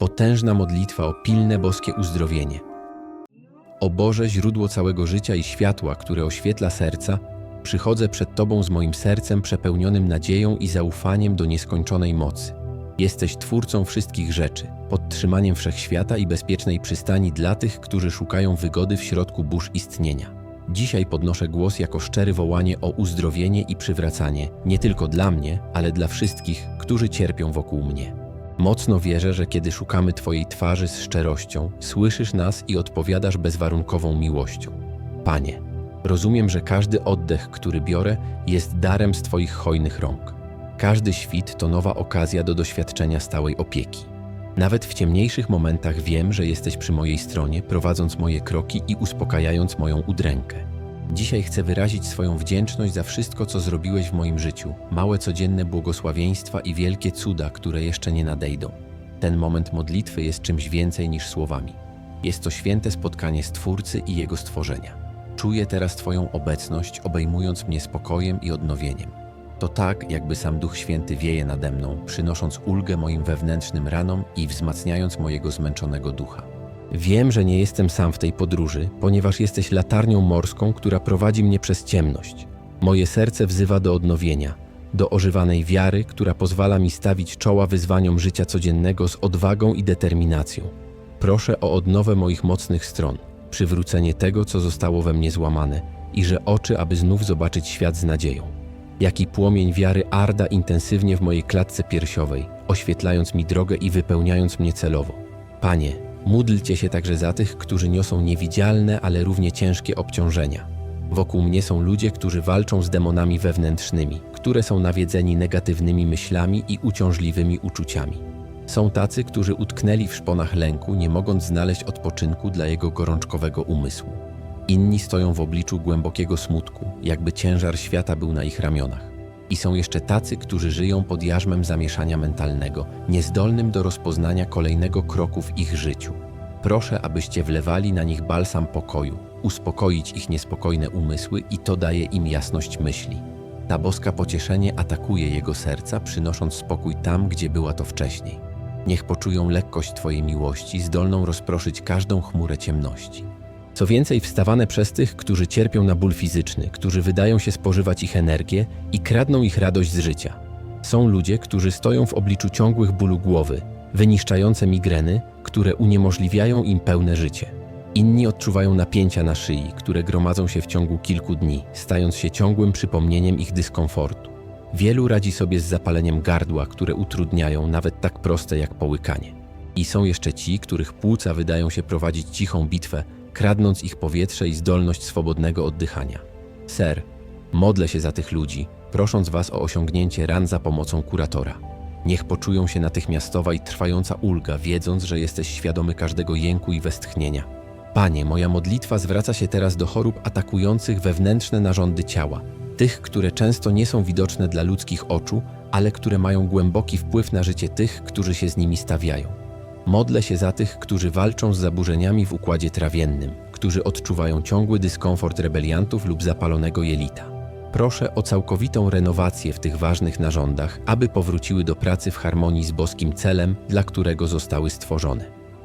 Potężna modlitwa o pilne boskie uzdrowienie. O Boże, źródło całego życia i światła, które oświetla serca, przychodzę przed Tobą z moim sercem przepełnionym nadzieją i zaufaniem do nieskończonej mocy. Jesteś Twórcą wszystkich rzeczy, podtrzymaniem wszechświata i bezpiecznej przystani dla tych, którzy szukają wygody w środku burz istnienia. Dzisiaj podnoszę głos jako szczery wołanie o uzdrowienie i przywracanie, nie tylko dla mnie, ale dla wszystkich, którzy cierpią wokół mnie. Mocno wierzę, że kiedy szukamy Twojej twarzy z szczerością, słyszysz nas i odpowiadasz bezwarunkową miłością. Panie, rozumiem, że każdy oddech, który biorę, jest darem z Twoich hojnych rąk. Każdy świt to nowa okazja do doświadczenia stałej opieki. Nawet w ciemniejszych momentach wiem, że jesteś przy mojej stronie, prowadząc moje kroki i uspokajając moją udrękę. Dzisiaj chcę wyrazić swoją wdzięczność za wszystko, co zrobiłeś w moim życiu, małe codzienne błogosławieństwa i wielkie cuda, które jeszcze nie nadejdą. Ten moment modlitwy jest czymś więcej niż słowami. Jest to święte spotkanie Stwórcy i Jego stworzenia. Czuję teraz Twoją obecność, obejmując mnie spokojem i odnowieniem. To tak, jakby sam Duch Święty wieje nade mną, przynosząc ulgę moim wewnętrznym ranom i wzmacniając mojego zmęczonego ducha. Wiem, że nie jestem sam w tej podróży, ponieważ jesteś latarnią morską, która prowadzi mnie przez ciemność. Moje serce wzywa do odnowienia, do ożywanej wiary, która pozwala mi stawić czoła wyzwaniom życia codziennego z odwagą i determinacją. Proszę o odnowę moich mocnych stron, przywrócenie tego, co zostało we mnie złamane, i że oczy, aby znów zobaczyć świat z nadzieją. Jaki płomień wiary arda intensywnie w mojej klatce piersiowej, oświetlając mi drogę i wypełniając mnie celowo. Panie, módlcie się także za tych, którzy niosą niewidzialne, ale równie ciężkie obciążenia. Wokół mnie są ludzie, którzy walczą z demonami wewnętrznymi, które są nawiedzeni negatywnymi myślami i uciążliwymi uczuciami. Są tacy, którzy utknęli w szponach lęku, nie mogąc znaleźć odpoczynku dla jego gorączkowego umysłu. Inni stoją w obliczu głębokiego smutku, jakby ciężar świata był na ich ramionach. I są jeszcze tacy, którzy żyją pod jarzmem zamieszania mentalnego, niezdolnym do rozpoznania kolejnego kroku w ich życiu. Proszę, abyście wlewali na nich balsam pokoju, uspokoić ich niespokojne umysły i to daje im jasność myśli. Ta boska pocieszenie atakuje jego serca, przynosząc spokój tam, gdzie była to wcześniej. Niech poczują lekkość Twojej miłości, zdolną rozproszyć każdą chmurę ciemności. Co więcej, wstawane przez tych, którzy cierpią na ból fizyczny, którzy wydają się spożywać ich energię i kradną ich radość z życia. Są ludzie, którzy stoją w obliczu ciągłych bólu głowy, wyniszczające migreny, które uniemożliwiają im pełne życie. Inni odczuwają napięcia na szyi, które gromadzą się w ciągu kilku dni, stając się ciągłym przypomnieniem ich dyskomfortu. Wielu radzi sobie z zapaleniem gardła, które utrudniają nawet tak proste jak połykanie. I są jeszcze ci, których płuca wydają się prowadzić cichą bitwę, kradnąc ich powietrze i zdolność swobodnego oddychania. Ser, modlę się za tych ludzi, prosząc Was o osiągnięcie ran za pomocą kuratora. Niech poczują się natychmiastowa i trwająca ulga, wiedząc, że jesteś świadomy każdego jęku i westchnienia. Panie, moja modlitwa zwraca się teraz do chorób atakujących wewnętrzne narządy ciała, tych, które często nie są widoczne dla ludzkich oczu, ale które mają głęboki wpływ na życie tych, którzy się z nimi stawiają. Modlę się za tych, którzy walczą z zaburzeniami w układzie trawiennym, którzy odczuwają ciągły dyskomfort rebeliantów lub zapalonego jelita. Proszę o całkowitą renowację w tych ważnych narządach, aby powróciły do pracy w harmonii z boskim celem, dla którego zostały stworzone.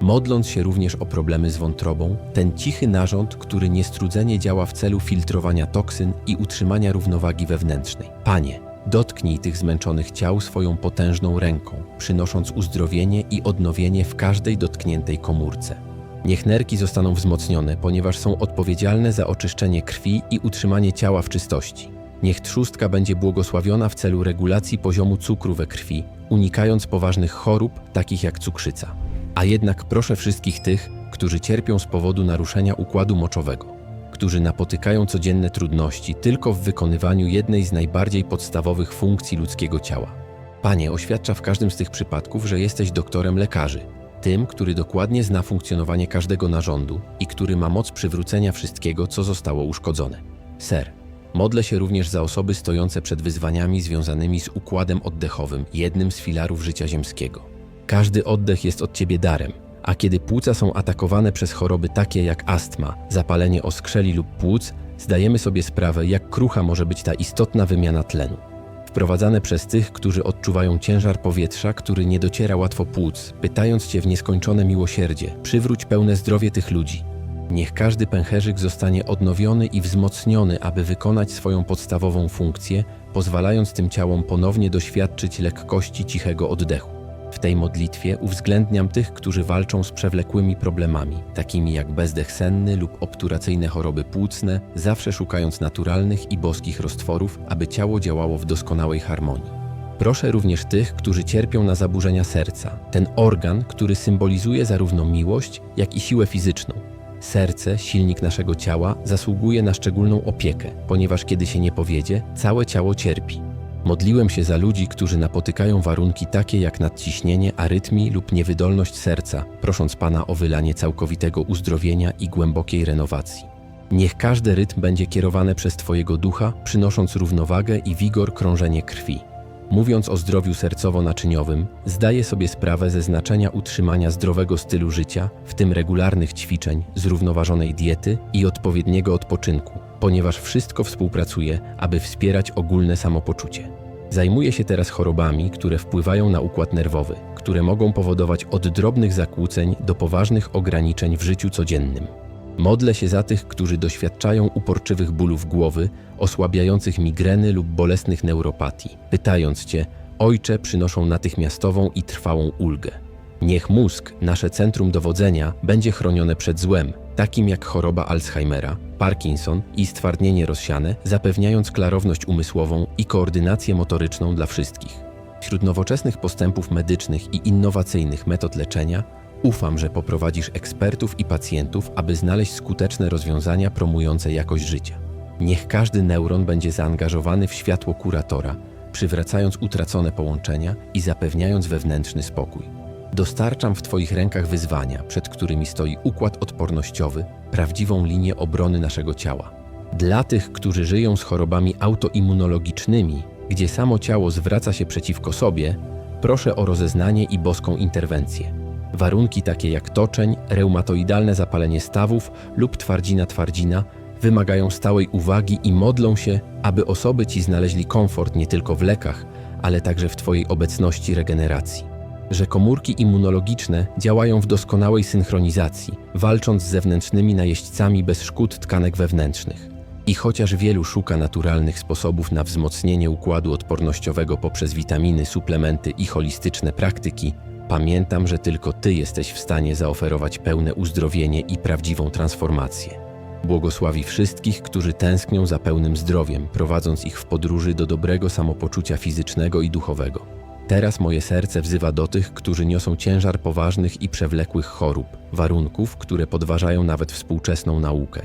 Modląc się również o problemy z wątrobą, ten cichy narząd, który niestrudzenie działa w celu filtrowania toksyn i utrzymania równowagi wewnętrznej. Panie, Dotknij tych zmęczonych ciał swoją potężną ręką, przynosząc uzdrowienie i odnowienie w każdej dotkniętej komórce. Niech nerki zostaną wzmocnione, ponieważ są odpowiedzialne za oczyszczenie krwi i utrzymanie ciała w czystości. Niech trzustka będzie błogosławiona w celu regulacji poziomu cukru we krwi, unikając poważnych chorób, takich jak cukrzyca. A jednak proszę wszystkich tych, którzy cierpią z powodu naruszenia układu moczowego którzy napotykają codzienne trudności tylko w wykonywaniu jednej z najbardziej podstawowych funkcji ludzkiego ciała. Panie oświadcza w każdym z tych przypadków, że jesteś doktorem lekarzy, tym, który dokładnie zna funkcjonowanie każdego narządu i który ma moc przywrócenia wszystkiego, co zostało uszkodzone. Ser, modlę się również za osoby stojące przed wyzwaniami związanymi z układem oddechowym, jednym z filarów życia ziemskiego. Każdy oddech jest od Ciebie darem, a kiedy płuca są atakowane przez choroby takie jak astma, zapalenie oskrzeli lub płuc, zdajemy sobie sprawę, jak krucha może być ta istotna wymiana tlenu. W sprowadzane przez tych, którzy odczuwają ciężar powietrza, który nie dociera łatwo płuc, pytając Cię w nieskończone miłosierdzie, przywróć pełne zdrowie tych ludzi. Niech każdy pęcherzyk zostanie odnowiony i wzmocniony, aby wykonać swoją podstawową funkcję, pozwalając tym ciałom ponownie doświadczyć lekkości cichego oddechu. W tej modlitwie uwzględniam tych, którzy walczą z przewlekłymi problemami, takimi jak bezdech senny lub obturacyjne choroby płucne, zawsze szukając naturalnych i boskich roztworów, aby ciało działało w doskonałej harmonii. Proszę również tych, którzy cierpią na zaburzenia serca, ten organ, który symbolizuje zarówno miłość, jak i siłę fizyczną. Serce, silnik naszego ciała, zasługuje na szczególną opiekę, ponieważ kiedy się nie powiedzie, całe ciało cierpi. Modliłem się za ludzi, którzy napotykają warunki takie jak nadciśnienie, arytmii lub niewydolność serca, prosząc Pana o wylanie całkowitego uzdrowienia i głębokiej renowacji. Niech każdy rytm będzie kierowany przez Twojego ducha, przynosząc równowagę i wigor krążenie krwi. Mówiąc o zdrowiu sercowo-naczyniowym, zdaję sobie sprawę ze znaczenia utrzymania zdrowego stylu życia, w tym regularnych ćwiczeń, zrównoważonej diety i odpowiedniego odpoczynku, ponieważ wszystko współpracuje, aby wspierać ogólne samopoczucie. Zajmuję się teraz chorobami, które wpływają na układ nerwowy, które mogą powodować od drobnych zakłóceń do poważnych ograniczeń w życiu codziennym. Modlę się za tych, którzy doświadczają uporczywych bólów głowy, osłabiających migreny lub bolesnych neuropatii, pytając Cię, Ojcze, przynoszą natychmiastową i trwałą ulgę. Niech mózg, nasze centrum dowodzenia, będzie chronione przed złem, takim jak choroba Alzheimera, Parkinson i stwardnienie rozsiane, zapewniając klarowność umysłową i koordynację motoryczną dla wszystkich. Wśród nowoczesnych postępów medycznych i innowacyjnych metod leczenia ufam, że poprowadzisz ekspertów i pacjentów, aby znaleźć skuteczne rozwiązania promujące jakość życia. Niech każdy neuron będzie zaangażowany w światło kuratora, przywracając utracone połączenia i zapewniając wewnętrzny spokój. Dostarczam w Twoich rękach wyzwania, przed którymi stoi układ odpornościowy, prawdziwą linię obrony naszego ciała. Dla tych, którzy żyją z chorobami autoimmunologicznymi, gdzie samo ciało zwraca się przeciwko sobie, proszę o rozeznanie i boską interwencję. Warunki takie jak toczeń, reumatoidalne zapalenie stawów lub twardzina-twardzina wymagają stałej uwagi i modlą się, aby osoby ci znaleźli komfort nie tylko w lekach, ale także w Twojej obecności regeneracji. Że komórki immunologiczne działają w doskonałej synchronizacji, walcząc z zewnętrznymi najeźdźcami bez szkód tkanek wewnętrznych. I chociaż wielu szuka naturalnych sposobów na wzmocnienie układu odpornościowego poprzez witaminy, suplementy i holistyczne praktyki, pamiętam, że tylko Ty jesteś w stanie zaoferować pełne uzdrowienie i prawdziwą transformację. Błogosławi wszystkich, którzy tęsknią za pełnym zdrowiem, prowadząc ich w podróży do dobrego samopoczucia fizycznego i duchowego. Teraz moje serce wzywa do tych, którzy niosą ciężar poważnych i przewlekłych chorób, warunków, które podważają nawet współczesną naukę.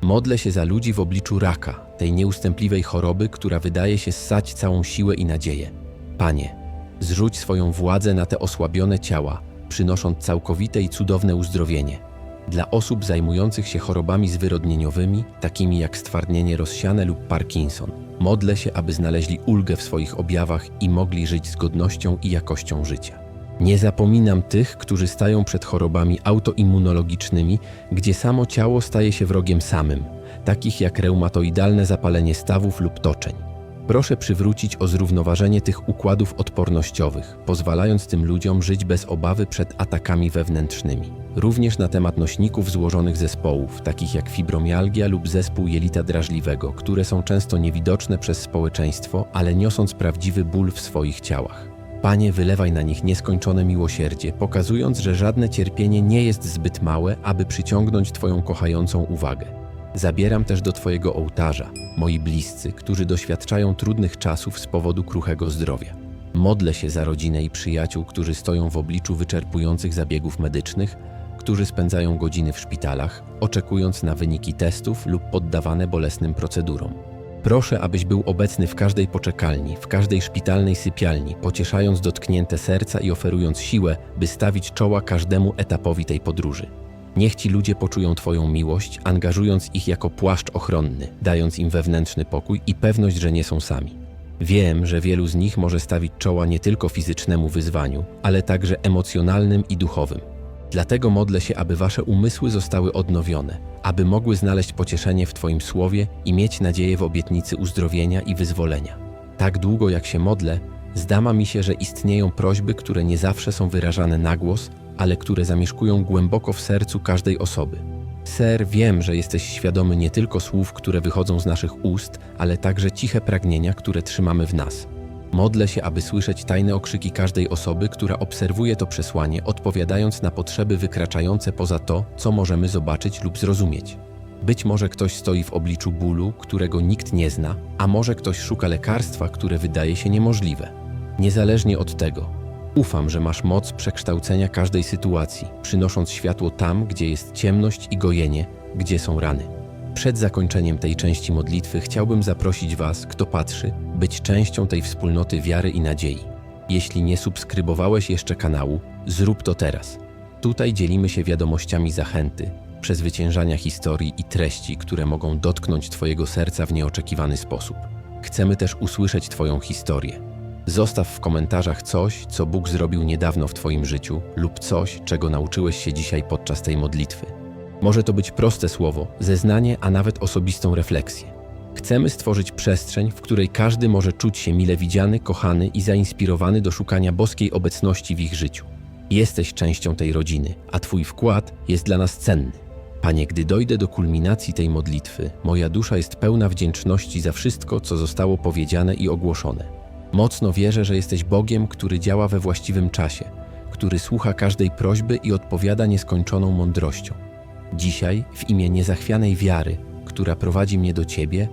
Modlę się za ludzi w obliczu raka, tej nieustępliwej choroby, która wydaje się ssać całą siłę i nadzieję. Panie, zrzuć swoją władzę na te osłabione ciała, przynosząc całkowite i cudowne uzdrowienie. Dla osób zajmujących się chorobami zwyrodnieniowymi, takimi jak stwardnienie rozsiane lub Parkinson, modlę się, aby znaleźli ulgę w swoich objawach i mogli żyć z godnością i jakością życia. Nie zapominam tych, którzy stają przed chorobami autoimmunologicznymi, gdzie samo ciało staje się wrogiem samym, takich jak reumatoidalne zapalenie stawów lub toczeń. Proszę przywrócić o zrównoważenie tych układów odpornościowych, pozwalając tym ludziom żyć bez obawy przed atakami wewnętrznymi. Również na temat nośników złożonych zespołów, takich jak fibromialgia lub zespół jelita drażliwego, które są często niewidoczne przez społeczeństwo, ale niosąc prawdziwy ból w swoich ciałach. Panie, wylewaj na nich nieskończone miłosierdzie, pokazując, że żadne cierpienie nie jest zbyt małe, aby przyciągnąć Twoją kochającą uwagę. Zabieram też do Twojego ołtarza, moi bliscy, którzy doświadczają trudnych czasów z powodu kruchego zdrowia. Modlę się za rodzinę i przyjaciół, którzy stoją w obliczu wyczerpujących zabiegów medycznych, którzy spędzają godziny w szpitalach, oczekując na wyniki testów lub poddawane bolesnym procedurom. Proszę, abyś był obecny w każdej poczekalni, w każdej szpitalnej sypialni, pocieszając dotknięte serca i oferując siłę, by stawić czoła każdemu etapowi tej podróży. Niech ci ludzie poczują Twoją miłość, angażując ich jako płaszcz ochronny, dając im wewnętrzny pokój i pewność, że nie są sami. Wiem, że wielu z nich może stawić czoła nie tylko fizycznemu wyzwaniu, ale także emocjonalnym i duchowym. Dlatego modlę się, aby Wasze umysły zostały odnowione, aby mogły znaleźć pocieszenie w Twoim słowie i mieć nadzieję w obietnicy uzdrowienia i wyzwolenia. Tak długo jak się modlę, zdama mi się, że istnieją prośby, które nie zawsze są wyrażane na głos, ale które zamieszkują głęboko w sercu każdej osoby. Ser, wiem, że jesteś świadomy nie tylko słów, które wychodzą z naszych ust, ale także ciche pragnienia, które trzymamy w nas. Modlę się, aby słyszeć tajne okrzyki każdej osoby, która obserwuje to przesłanie, odpowiadając na potrzeby wykraczające poza to, co możemy zobaczyć lub zrozumieć. Być może ktoś stoi w obliczu bólu, którego nikt nie zna, a może ktoś szuka lekarstwa, które wydaje się niemożliwe. Niezależnie od tego, ufam, że masz moc przekształcenia każdej sytuacji, przynosząc światło tam, gdzie jest ciemność i gojenie, gdzie są rany. Przed zakończeniem tej części modlitwy chciałbym zaprosić Was, kto patrzy, być częścią tej wspólnoty wiary i nadziei. Jeśli nie subskrybowałeś jeszcze kanału, zrób to teraz. Tutaj dzielimy się wiadomościami zachęty, przezwyciężania historii i treści, które mogą dotknąć Twojego serca w nieoczekiwany sposób. Chcemy też usłyszeć Twoją historię. Zostaw w komentarzach coś, co Bóg zrobił niedawno w Twoim życiu, lub coś, czego nauczyłeś się dzisiaj podczas tej modlitwy. Może to być proste słowo, zeznanie, a nawet osobistą refleksję. Chcemy stworzyć przestrzeń, w której każdy może czuć się mile widziany, kochany i zainspirowany do szukania boskiej obecności w ich życiu. Jesteś częścią tej rodziny, a Twój wkład jest dla nas cenny. Panie, gdy dojdę do kulminacji tej modlitwy, moja dusza jest pełna wdzięczności za wszystko, co zostało powiedziane i ogłoszone. Mocno wierzę, że jesteś Bogiem, który działa we właściwym czasie, który słucha każdej prośby i odpowiada nieskończoną mądrością. Dzisiaj, w imię niezachwianej wiary, która prowadzi mnie do Ciebie,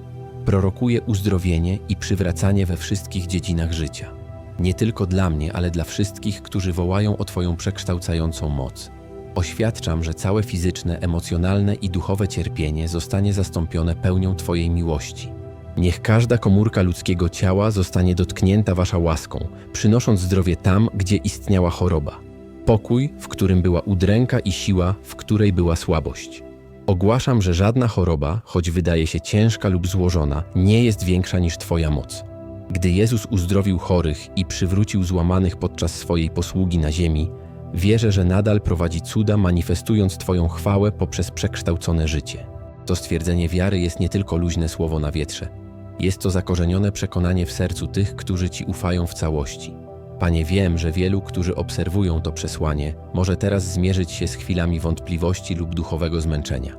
prorokuję uzdrowienie i przywracanie we wszystkich dziedzinach życia. Nie tylko dla mnie, ale dla wszystkich, którzy wołają o Twoją przekształcającą moc. Oświadczam, że całe fizyczne, emocjonalne i duchowe cierpienie zostanie zastąpione pełnią Twojej miłości. Niech każda komórka ludzkiego ciała zostanie dotknięta Wasza łaską, przynosząc zdrowie tam, gdzie istniała choroba. Pokój, w którym była udręka i siła, w której była słabość. Ogłaszam, że żadna choroba, choć wydaje się ciężka lub złożona, nie jest większa niż Twoja moc. Gdy Jezus uzdrowił chorych i przywrócił złamanych podczas swojej posługi na ziemi, wierzę, że nadal prowadzi cuda, manifestując Twoją chwałę poprzez przekształcone życie. To stwierdzenie wiary jest nie tylko luźne słowo na wietrze. Jest to zakorzenione przekonanie w sercu tych, którzy Ci ufają w całości. Panie, wiem, że wielu, którzy obserwują to przesłanie, może teraz zmierzyć się z chwilami wątpliwości lub duchowego zmęczenia.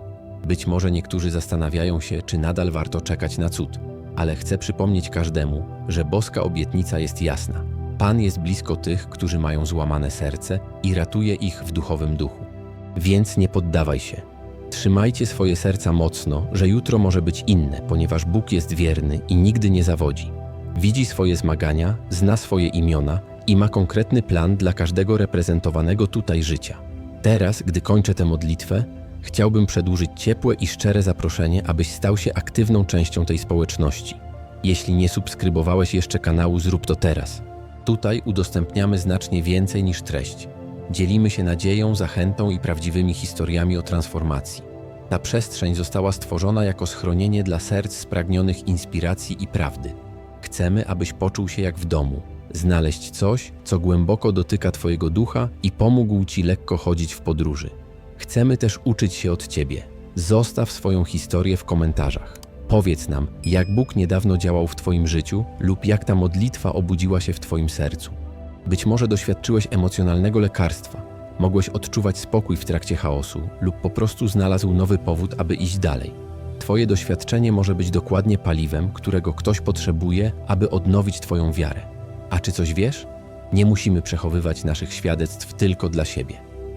Być może niektórzy zastanawiają się, czy nadal warto czekać na cud, ale chcę przypomnieć każdemu, że boska obietnica jest jasna. Pan jest blisko tych, którzy mają złamane serce i ratuje ich w duchowym duchu. Więc nie poddawaj się. Trzymajcie swoje serca mocno, że jutro może być inne, ponieważ Bóg jest wierny i nigdy nie zawodzi. Widzi swoje zmagania, zna swoje imiona i ma konkretny plan dla każdego reprezentowanego tutaj życia. Teraz, gdy kończę tę modlitwę, chciałbym przedłużyć ciepłe i szczere zaproszenie, abyś stał się aktywną częścią tej społeczności. Jeśli nie subskrybowałeś jeszcze kanału, zrób to teraz. Tutaj udostępniamy znacznie więcej niż treść. Dzielimy się nadzieją, zachętą i prawdziwymi historiami o transformacji. Ta przestrzeń została stworzona jako schronienie dla serc spragnionych inspiracji i prawdy. Chcemy, abyś poczuł się jak w domu, znaleźć coś, co głęboko dotyka Twojego ducha i pomógł Ci lekko chodzić w podróży. Chcemy też uczyć się od Ciebie. Zostaw swoją historię w komentarzach. Powiedz nam, jak Bóg niedawno działał w Twoim życiu lub jak ta modlitwa obudziła się w Twoim sercu. Być może doświadczyłeś emocjonalnego lekarstwa, mogłeś odczuwać spokój w trakcie chaosu lub po prostu znalazł nowy powód, aby iść dalej. Twoje doświadczenie może być dokładnie paliwem, którego ktoś potrzebuje, aby odnowić Twoją wiarę. A czy coś wiesz? Nie musimy przechowywać naszych świadectw tylko dla siebie.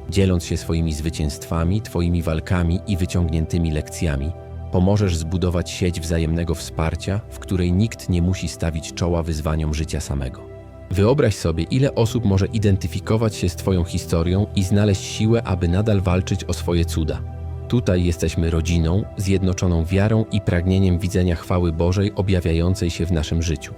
Dzieląc się swoimi zwycięstwami, Twoimi walkami i wyciągniętymi lekcjami, pomożesz zbudować sieć wzajemnego wsparcia, w której nikt nie musi stawić czoła wyzwaniom życia samego. Wyobraź sobie, ile osób może identyfikować się z Twoją historią i znaleźć siłę, aby nadal walczyć o swoje cuda. Tutaj jesteśmy rodziną, zjednoczoną wiarą i pragnieniem widzenia chwały Bożej objawiającej się w naszym życiu.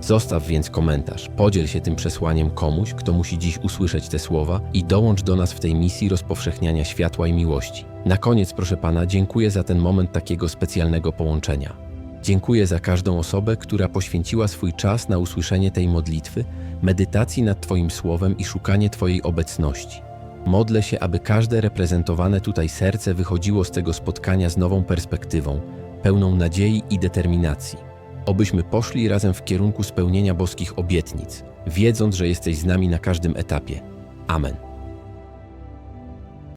Zostaw więc komentarz, podziel się tym przesłaniem komuś, kto musi dziś usłyszeć te słowa i dołącz do nas w tej misji rozpowszechniania światła i miłości. Na koniec, proszę Pana, dziękuję za ten moment takiego specjalnego połączenia. Dziękuję za każdą osobę, która poświęciła swój czas na usłyszenie tej modlitwy, medytacji nad Twoim słowem i szukanie Twojej obecności. Modlę się, aby każde reprezentowane tutaj serce wychodziło z tego spotkania z nową perspektywą, pełną nadziei i determinacji. Obyśmy poszli razem w kierunku spełnienia boskich obietnic, wiedząc, że jesteś z nami na każdym etapie. Amen.